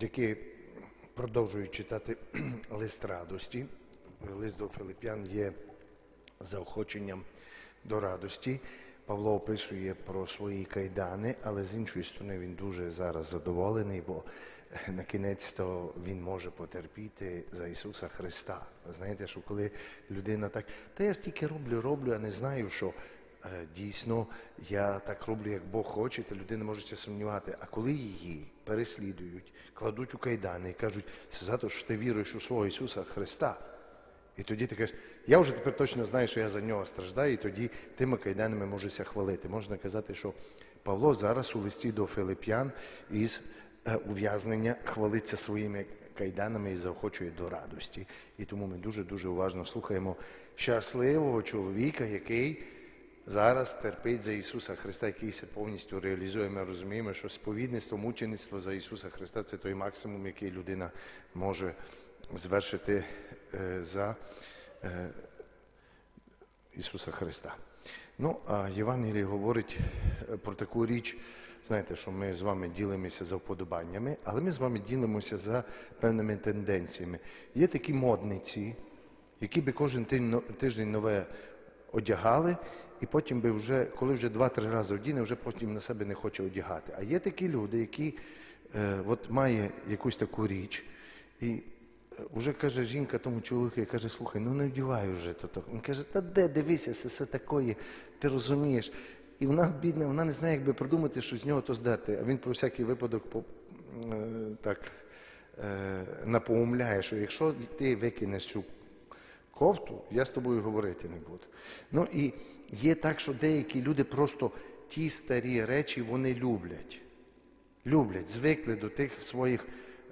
які продовжують читати лист радості. Лист до Филип'ян є заохоченням до радості. Павло описує про свої кайдани, але з іншої сторони він дуже зараз задоволений, бо е, на кінець то він може потерпіти за Ісуса Христа. Знаєте, що коли людина так, та я стільки роблю, роблю, а не знаю, що дійсно я так роблю, як Бог хоче, то людина може це сумнівати. А коли її переслідують, кладуть у кайдани і кажуть, це за те, що ти віруєш у свого Ісуса Христа. І тоді ти кажеш, я вже тепер точно знаю, що я за нього страждаю, і тоді тими кайданами можуся хвалити. Можна казати, що Павло зараз у листі до Филип'ян із е, ув'язнення хвалиться своїми кайданами і заохочує до радості. І тому ми дуже-дуже уважно слухаємо щасливого чоловіка, який зараз терпить за Ісуса Христа, який се повністю реалізує. Ми розуміємо, що сповідництво, мучеництво за Ісуса Христа це той максимум, який людина може звершити е, за е, Ісуса Христа. Ну, а Євангеліє говорить е, про таку річ, знаєте, що ми з вами ділимося за вподобаннями, але ми з вами ділимося за певними тенденціями. Є такі модниці, які би кожен тиждень нове одягали, і потім би вже, коли вже два-три рази одіне, вже потім на себе не хоче одягати. А є такі люди, які е, от має якусь таку річ, і Уже каже жінка тому чоловіку, каже, слухай, ну не вдівай вже то. то. Він каже, та де дивися, це все такої, ти розумієш. І вона бідна, вона не знає, як би придумати, що з нього то здерти. А він про всякий випадок по, е, так е, напоумляє, що якщо ти викинеш цю кофту, я з тобою говорити не буду. Ну і є так, що деякі люди просто ті старі речі вони люблять люблять, звикли до тих своїх,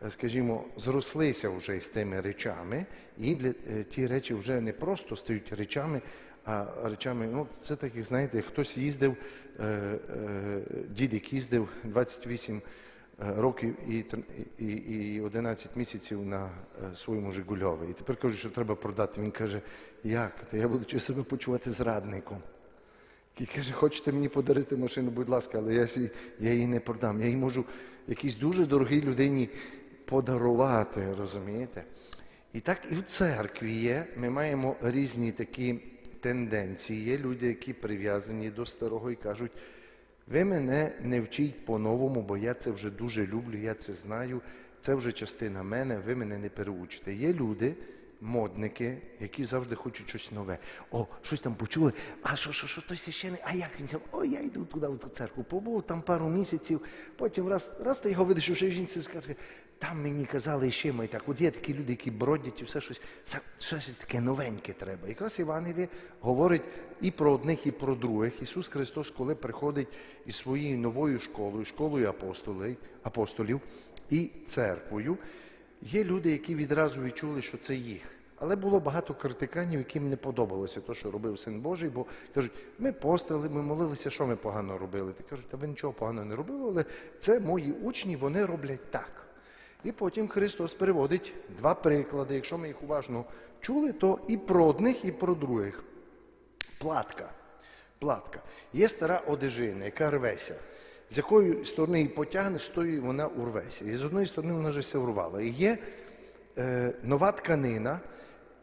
е, скажімо, зрослися вже з тими речами, і е, ті речі вже не просто стають речами, а речами, ну це так, як знаєте, хтось їздив, е, дідик їздив 28 е, років і, і, і 11 місяців на е, своєму Жигульові. І тепер кажуть, що треба продати. Він каже, як? Та я буду себе почувати зрадником. Який каже, хочете мені подарити машину, будь ласка, але я, я її не продам. Я її можу якійсь дуже дорогій людині подарувати, розумієте? І так і в церкві є. Ми маємо різні такі тенденції. Є люди, які прив'язані до старого і кажуть, ви мене не вчіть по-новому, бо я це вже дуже люблю, я це знаю, це вже частина мене, ви мене не переучите. Є люди, модники, які завжди хочуть щось нове. О, щось там почули. А що, що, що той священик? А як він? О, я йду туди, в ту церкву. Побув там пару місяців, потім раз, раз ти його видиш, що жінці скаже, там мені казали ще ми так. От є такі люди, які бродять і все щось, щось таке новеньке треба. Якраз Євангеліє говорить і про одних, і про других. Ісус Христос, коли приходить із своєю новою школою, школою апостолів, апостолів і церквою, Є люди, які відразу відчули, що це їх. Але було багато критиканів, яким не подобалося те, що робив син Божий, бо кажуть, ми постили, ми молилися, що ми погано робили. Ти кажуть, та ви нічого поганого не робили, але це мої учні, вони роблять так. І потім Христос приводить два приклади. Якщо ми їх уважно чули, то і про одних, і про других. Платка. Платка. Є стара одежина, яка рветься. З якої сторони її потягнеш, з тої вона урветься. І з одної сторони вона вже все урвала. І є е, нова тканина,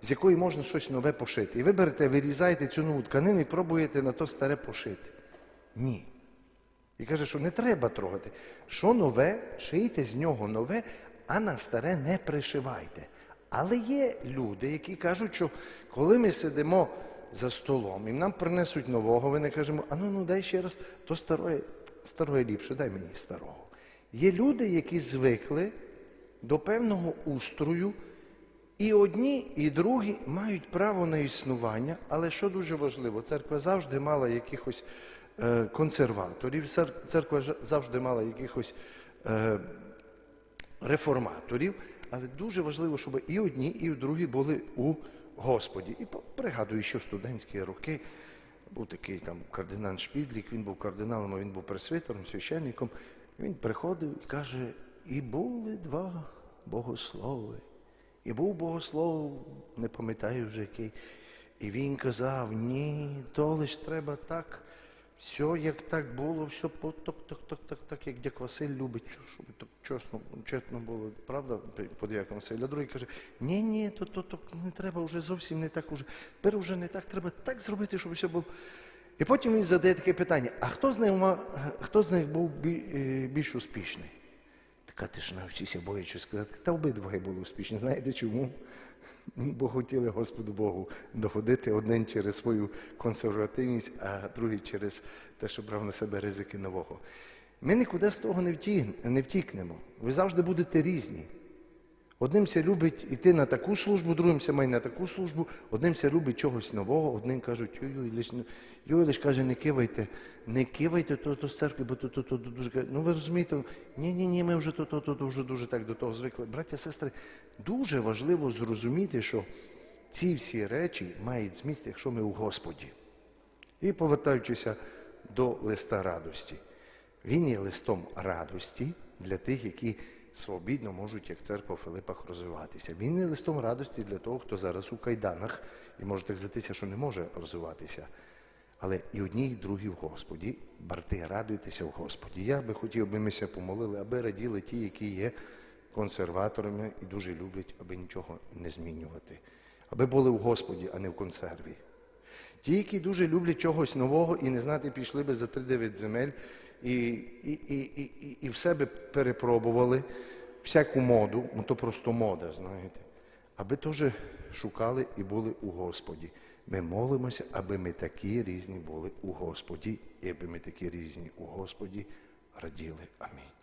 з якої можна щось нове пошити. І ви берете, вирізаєте цю нову тканину і пробуєте на то старе пошити. Ні. І каже, що не треба трогати. Що нове, шийте з нього нове, а на старе не пришивайте. Але є люди, які кажуть, що коли ми сидимо за столом і нам принесуть нового, ми не кажемо, а ну ну дай ще раз, то старое, старое ліпше, дай мені старого. Є люди, які звикли до певного устрою, і одні, і другі мають право на існування, але що дуже важливо, церква завжди мала якихось е, консерваторів, церква завжди мала якихось е, реформаторів, але дуже важливо, щоб і одні, і другі були у Господі. І пригадую, що в студентські роки був такий там кардинал Шпідлік, він був кардиналом, а він був пресвитером, священником. Він приходив і каже: і були два богослови. І був богослов, не пам'ятаю вже який. І він казав, ні, то лиш треба так, Все як так було, все по так, так, так, так, так, як дяк Василь любить, щоб так чесно, чесно було, правда, по як Василь. А другий каже, ні, ні, то, то, то не треба вже зовсім не так уже. Тепер уже не так, треба так зробити, щоб все було. І потім він задає таке питання: а хто з них, хто з них був е, більш успішний? Така тишина, всі боячись сказати, та обидвоє були успішні. Знаєте чому? Бо хотіли Господу Богу доходити один через свою консервативність, а другий через те, що брав на себе ризики нового. Ми нікуди з того не втікнемо. Ви завжди будете різні. Одним ся любить йти на таку службу, другим ся має на таку службу, одним ся любить чогось нового, одним кажуть, ой-ой, лиш, каже, не кивайте, не кивайте то, то з церкви, бо то, то, то, дуже. ка- Ну ви розумієте, ні, ні, ні, ми вже то, то, то, вже дуже так до того звикли. Браття, сестри, дуже важливо зрозуміти, що ці всі речі мають зміст, якщо ми у Господі. І повертаючися до листа радості. Він є листом радості для тих, які свобідно можуть, як церква в Филипах, розвиватися. Він є листом радості для того, хто зараз у кайданах і може так здатися, що не може розвиватися. Але і одні, і другі в Господі, брати, радуйтеся в Господі. Я би хотів, аби ми ся помолили, аби раділи ті, які є консерваторами і дуже люблять, аби нічого не змінювати. Аби були в Господі, а не в консерві. Ті, які дуже люблять чогось нового і не знати, пішли би за 3-9 земель і, і, і, і, і, і в себе перепробували всяку моду, ну то просто мода, знаєте, аби теж шукали і були у Господі. Ми молимося, аби ми такі різні були у Господі, і аби ми такі різні у Господі раділи. Амінь.